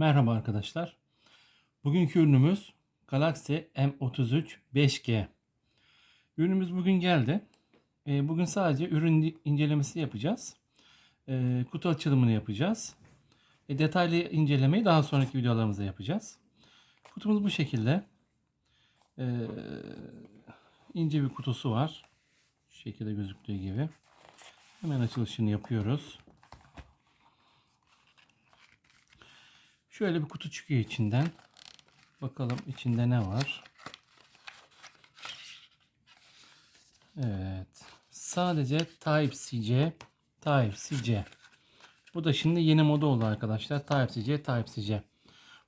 Merhaba arkadaşlar. Bugünkü ürünümüz Galaxy M33 5G. Ürünümüz bugün geldi. Ee, Bugün sadece ürün incelemesi yapacağız. Ee, Kutu açılımını yapacağız. E, Detaylı incelemeyi daha sonraki videolarımızda yapacağız. Kutumuz bu şekilde. Ee, ince bir kutusu var. Şu şekilde gözüktüğü gibi. Hemen açılışını yapıyoruz. Şöyle bir kutu çıkıyor içinden. Bakalım içinde ne var. Evet. Sadece Type-C, Type-C. Bu da şimdi yeni moda oldu arkadaşlar. Type-C, Type-C.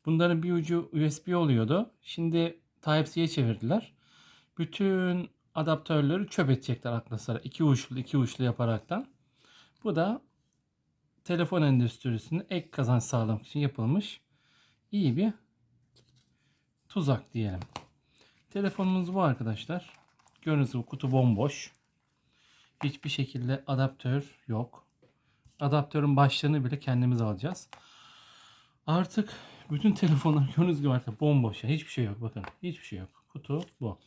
Bunların bir ucu USB oluyordu. Şimdi Type-C'ye çevirdiler. Bütün adaptörleri çöp edecekler sıra. İki uçlu iki uçlu yaparaktan. Bu da telefon endüstrisinde ek kazanç sağlamak için yapılmış iyi bir tuzak diyelim. Telefonumuz bu arkadaşlar. Gördüğünüz gibi kutu bomboş. Hiçbir şekilde adaptör yok. Adaptörün başlığını bile kendimiz alacağız. Artık bütün telefonlar gördüğünüz gibi artık bomboş. ya. Hiçbir şey yok. Bakın hiçbir şey yok. Kutu bu.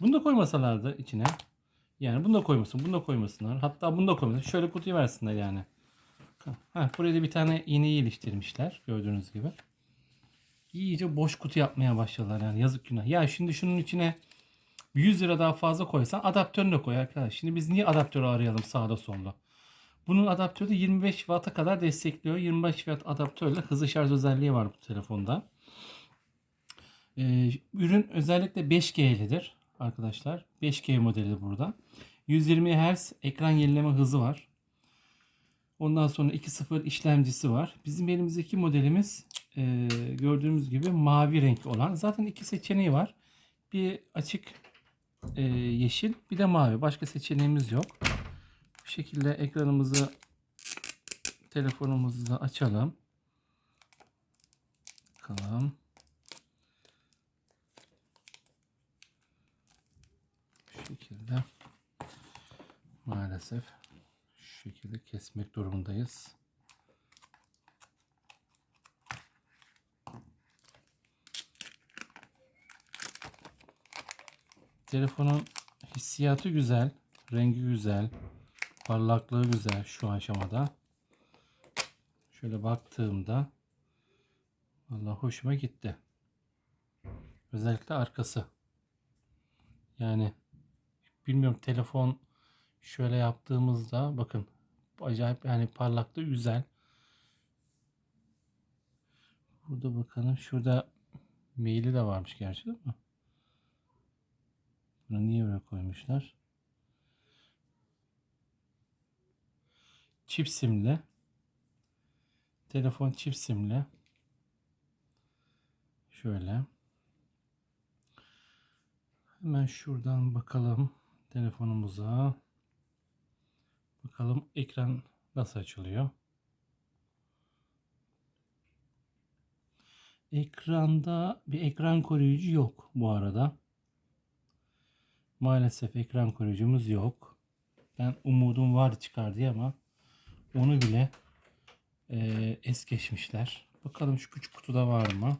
Bunu da koymasalardı içine. Yani bunu da koymasın. Bunu da koymasınlar. Hatta bunu da koymasınlar. Şöyle kutuyu versinler yani. Ha, buraya da bir tane iğneyi iliştirmişler. Gördüğünüz gibi. İyice boş kutu yapmaya başladılar yani yazık günah. Ya şimdi şunun içine 100 lira daha fazla koysan adaptörünü de koy arkadaş. Şimdi biz niye adaptörü arayalım sağda solda? Bunun adaptörü de 25 Watt'a kadar destekliyor. 25 Watt adaptörle hızlı şarj özelliği var bu telefonda. Ee, ürün özellikle 5G'lidir arkadaşlar. 5G modeli burada. 120 Hz ekran yenileme hızı var. Ondan sonra 2.0 işlemcisi var. Bizim elimizdeki modelimiz e, gördüğümüz gibi mavi renk olan. Zaten iki seçeneği var. Bir açık e, yeşil bir de mavi. Başka seçeneğimiz yok. Bu şekilde ekranımızı telefonumuzu da açalım. Bakalım. Şu şekilde maalesef şekilde kesmek durumundayız. Telefonun hissiyatı güzel, rengi güzel, parlaklığı güzel şu aşamada. Şöyle baktığımda Allah hoşuma gitti. Özellikle arkası. Yani bilmiyorum telefon şöyle yaptığımızda bakın acayip yani parlaklığı güzel. Burada bakalım şurada maili de varmış gerçi değil mi? Bunu niye öyle koymuşlar? Çift simli. Telefon çift simli. Şöyle. Hemen şuradan bakalım telefonumuza. Bakalım ekran nasıl açılıyor. Ekranda bir ekran koruyucu yok bu arada. Maalesef ekran koruyucumuz yok. Ben umudum var çıkar diye ama onu bile e, es geçmişler. Bakalım şu küçük kutuda var mı?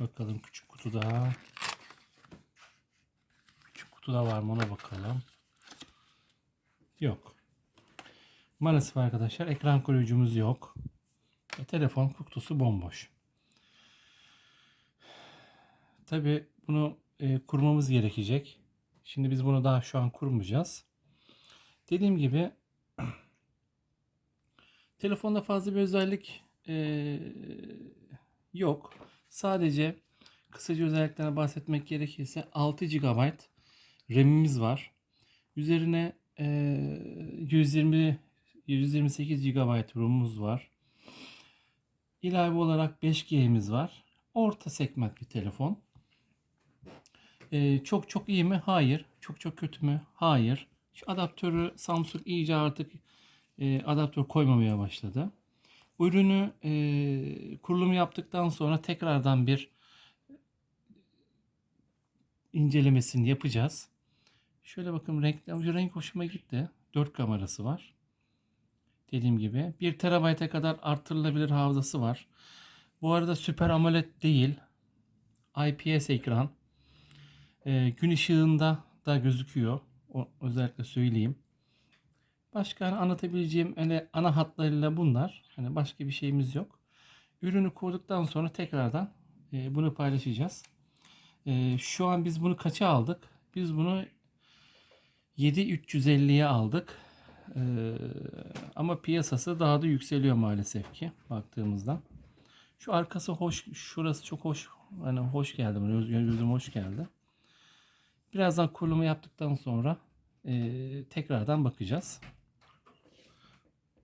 Bakalım küçük kutuda. Küçük kutuda var mı ona bakalım. Yok. Maalesef arkadaşlar ekran koruyucumuz yok. E, telefon kutusu bomboş. Tabi bunu e, kurmamız gerekecek. Şimdi biz bunu daha şu an kurmayacağız. Dediğim gibi telefonda fazla bir özellik e, yok. Sadece kısaca özelliklerine bahsetmek gerekirse 6 GB RAM'imiz var. Üzerine 120 128 GB ROM'umuz var. İlave olarak 5G'miz var. Orta segment bir telefon. Ee, çok çok iyi mi? Hayır. Çok çok kötü mü? Hayır. Şu adaptörü Samsung iyice artık e, adaptör koymamaya başladı. Ürünü e, kurulum yaptıktan sonra tekrardan bir incelemesini yapacağız. Şöyle bakın renk, renk hoşuma gitti. 4 kamerası var. Dediğim gibi 1 terabayta kadar artırılabilir hafızası var. Bu arada Super AMOLED değil. IPS ekran. Ee, gün ışığında da gözüküyor. O, özellikle söyleyeyim. Başka anlatabileceğim hani ana hatlarıyla bunlar. Hani başka bir şeyimiz yok. Ürünü kurduktan sonra tekrardan e, bunu paylaşacağız. E, şu an biz bunu kaça aldık? Biz bunu 7350'ye aldık. E, ama piyasası daha da yükseliyor maalesef ki baktığımızda. Şu arkası hoş, şurası çok hoş. Hani hoş geldi gözüm hoş geldi. Birazdan kurulumu yaptıktan sonra e, tekrardan bakacağız.